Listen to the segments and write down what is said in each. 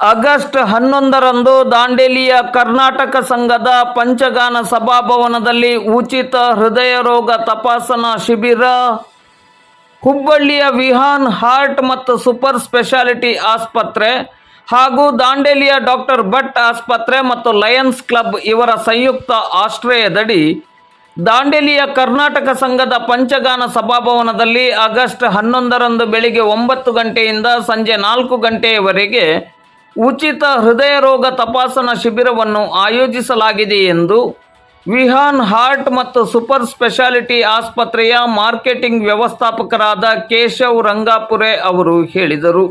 August ಹನ್ನೊಂದರಂದು ದಾಂಡೇಲಿಯ ಕರ್ನಾಟಕ ಸಂಘದ ಪಂಚಗಾನ ಸಭಾಭವನದಲ್ಲಿ ಉಚಿತ ಹೃದಯ ರೋಗ ತಪಾಸಣಾ ಶಿಬಿರ, ಹುಬ್ಬಳ್ಳಿಯ ವಿಹಾನ್ ಹಾರ್ಟ್ ಮತ್ತು ಸೂಪರ್ ಸ್ಪೆಷಾಲಿಟಿ ಆಸ್ಪತ್ರೆ ಹಾಗೂ ದಾಂಡೇಲಿಯ ಡಾಕ್ಟರ್ ಭಟ್ ಆಸ್ಪತ್ರೆ ಮತ್ತು ಲಯನ್ಸ್ ಕ್ಲಬ್ ಇವರ ಸಂಯುಕ್ತ ಆಶ್ರಯದಡಿ ದಾಂಡೇಲಿಯ ಕರ್ನಾಟಕ ಸಂಘದ ಪಂಚಗಾನ ಸಭಾಭವನದಲ್ಲಿ ಆಗಸ್ಟ್ ಹನ್ನೊಂದರಂದು ಬೆಳಿಗ್ಗೆ ಒಂಬತ್ತು ಗಂಟೆಯಿಂದ ಸಂಜೆ ನಾಲ್ಕು ಗಂಟೆಯವರೆಗೆ ಉಚಿತ ಹೃದಯ ರೋಗ ತಪಾಸಣಾ ಶಿಬಿರವನ್ನು ಆಯೋಜಿಸಲಾಗಿದೆ ಎಂದು ವಿಹಾನ್ ಹಾರ್ಟ್ ಮತ್ತು ಸೂಪರ್ ಸ್ಪೆಷಾಲಿಟಿ ಆಸ್ಪತ್ರೆಯ ಮಾರ್ಕೆಟಿಂಗ್ ವ್ಯವಸ್ಥಾಪಕರಾದ ಕೇಶವ್ ರಂಗಾಪುರೆ ಅವರು ಹೇಳಿದರು.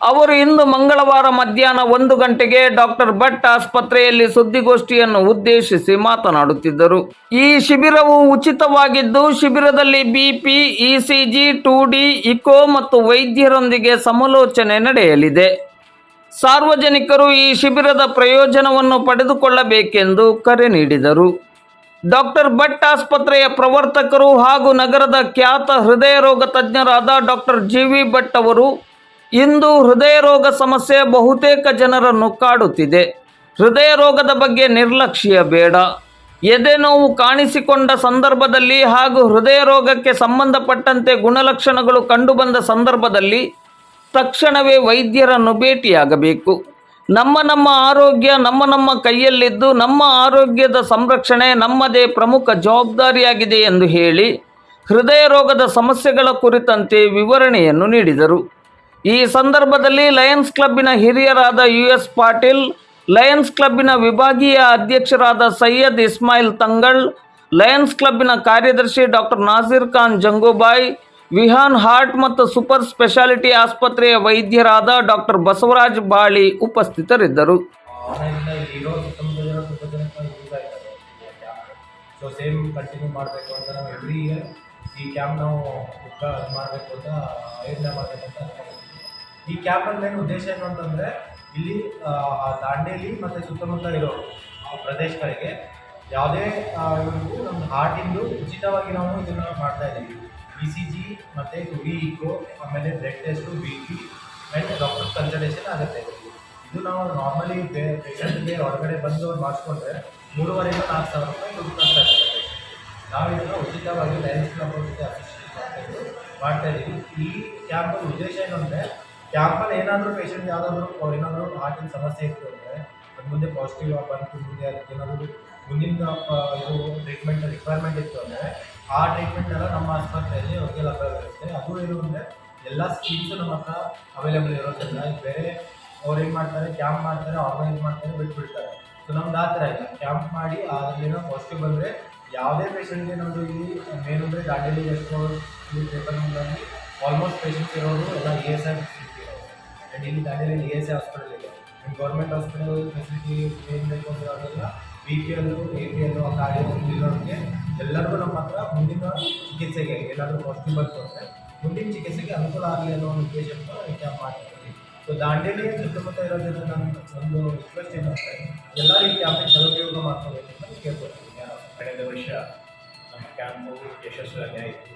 ಅವರು ಇಂದು ಮಂಗಳವಾರ ಮಧ್ಯಾಹ್ನ ಒಂದು ಗಂಟೆಗೆ ಡಾಕ್ಟರ್ ಭಟ್ ಆಸ್ಪತ್ರೆಯಲ್ಲಿ ಸುದ್ದಿಗೋಷ್ಠಿಯನ್ನು ಉದ್ದೇಶಿಸಿ ಮಾತನಾಡುತ್ತಿದ್ದರು. ಈ ಶಿಬಿರವು ಉಚಿತವಾಗಿದ್ದು, ಶಿಬಿರದಲ್ಲಿ BP ECG two D, echo ಮತ್ತು ವೈದ್ಯರೊಂದಿಗೆ ಸಮಾಲೋಚನೆ ನಡೆಯಲಿದೆ. ಸಾರ್ವಜನಿಕರು ಈ ಶಿಬಿರದ ಪ್ರಯೋಜನವನ್ನು ಪಡೆದುಕೊಳ್ಳಬೇಕೆಂದು ಕರೆ ನೀಡಿದರು. ಡಾಕ್ಟರ್ ಭಟ್ ಆಸ್ಪತ್ರೆಯ ಪ್ರವರ್ತಕರು ಹಾಗೂ ನಗರದ ಖ್ಯಾತ ಹೃದಯ ರೋಗ ತಜ್ಞರಾದ ಡಾಕ್ಟರ್ ಜಿ ವಿ ಭಟ್ ಅವರು, ಇಂದು ಹೃದಯ ರೋಗ ಸಮಸ್ಯೆ ಬಹುತೇಕ ಜನರನ್ನು ಕಾಡುತ್ತಿದೆ. ಹೃದಯ ರೋಗದ ಬಗ್ಗೆ ನಿರ್ಲಕ್ಷ್ಯ ಬೇಡ. ಎದೆ ನೋವು ಕಾಣಿಸಿಕೊಂಡ ಸಂದರ್ಭದಲ್ಲಿ ಹಾಗೂ ಹೃದಯ ರೋಗಕ್ಕೆ ಸಂಬಂಧಪಟ್ಟಂತೆ ಗುಣಲಕ್ಷಣಗಳು ಕಂಡುಬಂದ ಸಂದರ್ಭದಲ್ಲಿ ತಕ್ಷಣವೇ ವೈದ್ಯರನ್ನು ಭೇಟಿಯಾಗಬೇಕು. ನಮ್ಮ ನಮ್ಮ ಆರೋಗ್ಯ, ನಮ್ಮ ನಮ್ಮ ಕೈಯಲ್ಲಿದ್ದು, ನಮ್ಮ ಆರೋಗ್ಯದ ಸಂರಕ್ಷಣೆ ನಮ್ಮದೇ ಪ್ರಮುಖ ಜವಾಬ್ದಾರಿಯಾಗಿದೆ ಎಂದು ಹೇಳಿ ಹೃದಯ ರೋಗದ ಸಮಸ್ಯೆಗಳ ಕುರಿತಂತೆ ವಿವರಣೆಯನ್ನು ನೀಡಿದರು. ಈ ಸಂದರ್ಭದಲ್ಲಿ ಲಯನ್ಸ್ ಕ್ಲಬ್ಬಿನ ಹಿರಿಯರಾದ ಯು ಎಸ್ ಪಾಟೀಲ್, ಲಯನ್ಸ್ ಕ್ಲಬ್ಬಿನ ವಿಭಾಗೀಯ ಅಧ್ಯಕ್ಷರಾದ ಸೈಯದ್ ಇಸ್ಮಾಯಿಲ್ ತಂಗಳ್, ಲಯನ್ಸ್ ಕ್ಲಬ್ಬಿನ ಕಾರ್ಯದರ್ಶಿ ಡಾಕ್ಟರ್ ನಾಸೀರ್ ಖಾನ್ ಜಂಗೂಬಾಯ್ ವಿಹಾನ್ ಹಾರ್ಟ್ ಮತ್ತು ಸೂಪರ್ ಸ್ಪೆಷಾಲಿಟಿ ಆಸ್ಪತ್ರೆಯ ವೈದ್ಯರಾದ ಡಾಕ್ಟರ್ ಬಸವರಾಜ್ ಬಾಳಿ ಉಪಸ್ಥಿತರಿದ್ದರು. ಸೇಮ್ ಕಂಟಿನ್ಯೂ ಮಾಡಬೇಕು ಅಂತ ಇಯರ್ ಈ ಕ್ಯಾಂಪ್ ಮಾಡಬೇಕು ಅಂತ ಆಯೋಜನೆ ಈ ಕ್ಯಾಂಪಲ್ಲಿ ಏನು ಉದ್ದೇಶ ಏನು ಅಂತಂದರೆ ಇಲ್ಲಿ ದಾಂಡೇಲಿ ಮತ್ತು ಸುತ್ತಮುತ್ತ ಇರೋ ಪ್ರದೇಶಗಳಿಗೆ ಯಾವುದೇ ನಮ್ಮ ಹಾರ್ಟಿಂದು ಉಚಿತವಾಗಿ ನಾವು ಇದನ್ನು ಮಾಡ್ತಾ ಇದ್ದೀವಿ. ಇ ಸಿ ಜಿ ಮತ್ತು ಟುಡಿ ಇಕೋ ಆಮೇಲೆ blood test B P doctor consultation ಆಗುತ್ತೆ. ಇದು ನಾವು ನಾರ್ಮಲಿ ಪೇಷಂಟ್ಗೆ ಹೊರಗಡೆ ಬಂದು ಅವ್ರು ಮಾಡಿಸ್ಕೊಂಡ್ರೆ ಮೂರುವರೆ ನಾಲ್ಕು ಸಾವಿರ ರೂಪಾಯಿ ದುಡ್ಡು ಖರ್ಚು ಆಗುತ್ತೆ ನಾವು ಇದನ್ನು ಉಚಿತವಾಗಿ ಲಯನ್ಸ್ ಕ್ಲಬ್ ಮಾಡ್ತಾ ಇದ್ದೀವಿ ಈ ಕ್ಯಾಂಪಲ್ಲಿ ಉದ್ದೇಶ ಏನು ಅಂದರೆ ಕ್ಯಾಂಪಲ್ಲಿ ಏನಾದರೂ ಪೇಷಂಟ್ ಯಾವುದಾದ್ರೂ ಏನಾದರೂ ಹಾರ್ಟಿನ ಸಮಸ್ಯೆ ಇತ್ತು ಅಂದರೆ ಅದು ಮುಂದೆ ಪಾಸಿಟಿವ್ ಆಗಿ ಬಂತು, ಮುಂದೆ ಅದಕ್ಕೆ ಏನಾದರೂ ಮುಂದಿನ ಇದು ಟ್ರೀಟ್ಮೆಂಟ್ ರಿಕ್ವೈರ್ಮೆಂಟ್ ಇತ್ತು ಅಂದರೆ ಆ ಟ್ರೀಟ್ಮೆಂಟ್ ಎಲ್ಲ ನಮ್ಮ ಆಸ್ಪತ್ರೆಯಲ್ಲಿ ಅವ್ರಿಗೆ ಲಭ್ಯವಿರುತ್ತೆ ಅದು ಏನು ಅಂದರೆ ಎಲ್ಲ ಸ್ಕೀಮ್ಸು ನಮ್ಮ ಹತ್ರ ಅವೈಲೇಬಲ್ ಇರೋದ್ರಿಂದ ಬೇರೆ ಅವ್ರು ಏನು ಮಾಡ್ತಾರೆ ಕ್ಯಾಂಪ್ ಮಾಡ್ತಾರೆ ಆರ್ಗನೈಸ್ ಮಾಡ್ತಾರೆ, ಬಿಟ್ಬಿಡ್ತಾರೆ. ಸೊ ನಮ್ದು ಆ ಥರ ಇಲ್ಲ. ಕ್ಯಾಂಪ್ ಮಾಡಿ ಅದರಲ್ಲಿನ ಪಾಸಿಟಿವ್ ಬಂದರೆ ಯಾವುದೇ ಪೇಷಂಟ್ಗೆ ನಮ್ಮದು ಇಲ್ಲಿ ಮೇನ್ ಅಂದರೆ ದಾಂಡೇಲಿ ಎಷ್ಟೋ ಪೇಪರ್ನಲ್ಲಿ ಆಲ್ಮೋಸ್ಟ್ ಪೇಷಂಟ್ಸ್ ಇರೋರು ಎಲ್ಲ ಇ ಎಸ್ ಐ ಫೆಸಿಲಿಟಿ ಇರೋದು ಆ್ಯಂಡ್ ಇಲ್ಲಿ Dandeli E S I hospital government hospital facility ಏನು ಬೇಕು ಅಂದರೆ ಅದೆಲ್ಲ ಬಿ ಪಿ ಎಲ್ಲು ಎ ಪಿ ಎಲ್ಲು ಕಾರ್ಡಿಯೋ ಇರೋರಿಗೆ ಎಲ್ಲರಿಗೂ ನಮ್ಮ ಹತ್ರ ಮುಂದಿನ ಚಿಕಿತ್ಸೆಗೆ ಏನಾದರೂ ಪಾಸಿಟಿವ್ ಬಂತು ಮುಂದಿನ ಚಿಕಿತ್ಸೆಗೆ ಅನುಕೂಲ ಆಗಲಿ ಅನ್ನೋ ಒಂದು ಉದ್ದೇಶದಿಂದ ಕ್ಯಾಂಪ್ ಮಾಡ್ತೀವಿ ಸೊ ದಾಂಡೇಲಿ ಸುತ್ತಮುತ್ತ ಇರೋದ್ರಿಂದ ನನ್ನ ಒಂದು ರಿಕ್ವೆಸ್ಟ್ ಏನಂದರೆ ಎಲ್ಲರಿಗೂ ಈ ಕ್ಯಾಂಪಿನ ಸದುಪಯೋಗ ಮಾಡ್ಕೋಬೇಕು ಅಂತ ಕೇಳ್ಕೊಳ್ತೀನಿ. ಕಳೆದ ವರ್ಷ ನಮ್ಮ ಕ್ಯಾಂಪು ಯಶಸ್ವಿಯಾಗಿ ಆಯಿತು.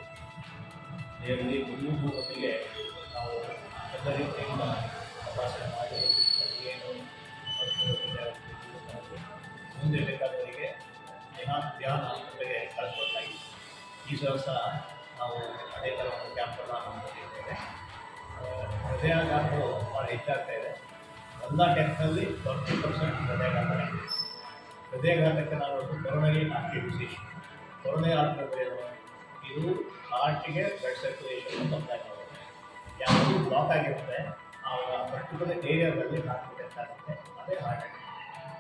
ಇದರಲ್ಲಿ ಮುನ್ನೂರು ಹೊತ್ತಿಗೆ ನಾವು ಎಲ್ಲ ರೀತಿಯಿಂದ ಈ ದಿವಸ ನಾವು ಅದೇ ಥರ ಒಂದು ಕ್ಯಾಂಪನ್ನು ಹಮ್ಮಿಕೊಂಡಿದ್ದೇವೆ ಹೃದಯಾಘಾತವು ಭಾಳ ಹೆಚ್ಚಾಗ್ತಾ ಇದೆ. ಎಲ್ಲ ಟೆಸ್ಟ್ನಲ್ಲಿ ಟ್ವೆಂಟಿ ಪರ್ಸೆಂಟ್ ಹೃದಯಾಘಾತ ಹೃದಯಾಘಾತಕ್ಕೆ ನಾವು ಕೊರೋನರಿ ನಾಲ್ಕು ವಿಶೇಷ. ಕೊರೋನರಿ ಏನು? ಇದು ಹಾರ್ಟಿಗೆ ಬ್ಲಡ್ ಸರ್ಕ್ಯುಲೇಷನ್ ತೊಂದರೆ ಆಗುತ್ತೆ ಯಾವುದು ಬ್ಲಾಕ್ ಆಗಿರುತ್ತೆ ಆವಾಗ ಪರ್ಟಿಕ್ಯುಲರ್ ಏರಿಯಾದಲ್ಲಿ ಹಾರ್ಟ್ ಡೆತ್ ಆಗುತ್ತೆ. ಅದೇ ಹಾರ್ಟ್ ಅಟ್ಯಾಕ್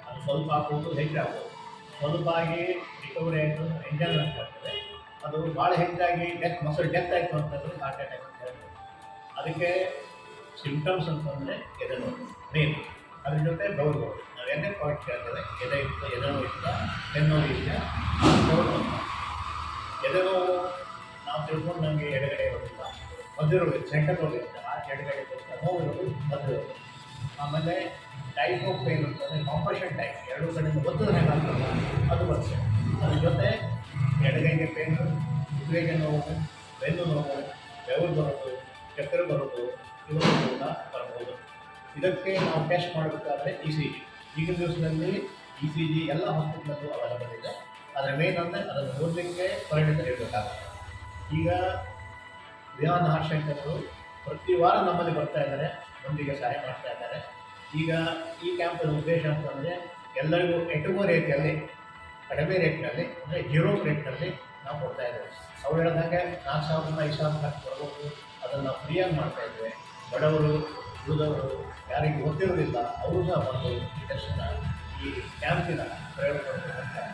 ಅದು ಸ್ವಲ್ಪ ಹಾಕುವುದು ಹೆಚ್ಚಾಗ್ಬೋದು. ಸ್ವಲ್ಪ ಆಗಿ ರಿಕವರಿ ಆಯಿತು ಎಂಜಾಯ್ಮೆಂಟ್ ಆಗ್ತದೆ ಅದು ಭಾಳ ಹೆಚ್ಚಾಗಿ ಡೆತ್ ಮಸಲ್ ಡೆತ್ ಆಯಿತು ಅಂತಂದರೆ ಹಾರ್ಟ್ ಅಟ್ಯಾಕ್ ಅಂತ ಹೇಳ್ಬೋದು. ಅದಕ್ಕೆ ಸಿಂಪ್ಟಮ್ಸ್ ಅಂತಂದರೆ ಎದೆ ನೋವು ಮೇನ್ ಅದ್ರ ಜೊತೆ ಬೆವರು ನೋವು ಎಣ್ಣೆ ಪಾಯಿಂಟ್ ಕೇಳ್ತೇವೆ. ಎದೆ ಇತ್ತು, ಎದೆ ನೋವು ಇತ್ತ ಬೆನ್ನೋವು ಇಲ್ಲ ಬೆವರು ನೋವು ಎದೆ ನೋವು ತಿಳ್ಕೊಂಡು ನಮಗೆ ಎಡಗಡೆ ಇರೋದಿಲ್ಲ ಮದುವೆ ಸೆಂಟರ್ ಇರುತ್ತೆ ಆ ಎಡಗಡೆ ನೋವು ಇರೋದು ಮಧ್ಯ ಆಮೇಲೆ ಟೈಪ್ ಆಫ್ ಪೇನ್ ಅಂತಂದರೆ ಕಾಂಪ್ರೆಷನ್ ಟೈಪ್ ಎರಡು ಕಡೆಯಿಂದ ಒತ್ತದ ಹೇಗಾಗ್ತದೆ ಅದು ಬರ್ತದೆ ಅದ್ರ ಜೊತೆ ಎಡಗೈಗೆ ಪೇನು ಕುದುರೆಗೆ ನೋವು ಬೆನ್ನು ನೋವು ಬೆವರು ಬರೋದು ಚಕ್ಕರೆ ಬರೋದು ಇವು ಕೂಡ ಬರ್ಬೋದು. ಇದಕ್ಕೆ ನಾವು ಟೆಸ್ಟ್ ಮಾಡಬೇಕಾದ್ರೆ ಇ ಸಿ ಜಿ ಈಗಿನ ದಿವಸದಲ್ಲಿ ಇ ಸಿ ಜಿ ಎಲ್ಲ ಹಾಸ್ಪಿಟ್ಲಲ್ಲೂ ಅವೈಲಬಲ್ ಇದೆ. ಆದರೆ ಮೇನ್ ಅಂದರೆ ಅದನ್ನು ಓದಲಿಕ್ಕೆ ಪರಿಣಿತ ಇರಬೇಕಾಗುತ್ತೆ ಈಗ ವಿಮಾನ ಹಾರ್ಶಂಕರರು ಪ್ರತಿ ವಾರ ನಮ್ಮಲ್ಲಿ ಬರ್ತಾ ಇದ್ದಾರೆ, ಮಂದಿಗೆ ಸಹಾಯ ಮಾಡ್ತಾ ಇದ್ದಾರೆ. ಈಗ ಈ ಕ್ಯಾಂಪಿನ ಉದ್ದೇಶ ಅಂತಂದರೆ ಎಲ್ಲರಿಗೂ ಎಟುಕೋ ರೇಟಲ್ಲಿ ಕಡಿಮೆ ರೇಟ್ನಲ್ಲಿ, ಅಂದರೆ ಜೀರೋ ರೇಟ್ನಲ್ಲಿ ನಾವು ಕೊಡ್ತಾ ಇದ್ದೇವೆ. ಅವ್ರು ಹೇಳಿದಂಗೆ ನಾಲ್ಕು ರೂಪಾಯಿ ಐದು ಸಾವಿರ ಖರ್ಚು ಕೊಡ್ಬೋದು ಅದನ್ನು ನಾವು ಫ್ರೀಯಾಗಿ ಮಾಡ್ತಾ ಇದ್ದೇವೆ. ಬಡವರು ಉಳಿದವರು ಯಾರಿಗೆ ಗೊತ್ತಿರೋದಿಲ್ಲ, ಅವರು ಸಹ ಈ ಟೆಸ್ಟನ್ನು ಈ ಕ್ಯಾಂಪಿನ ಪ್ರಯೋಗ ಆಲೋಚನೆ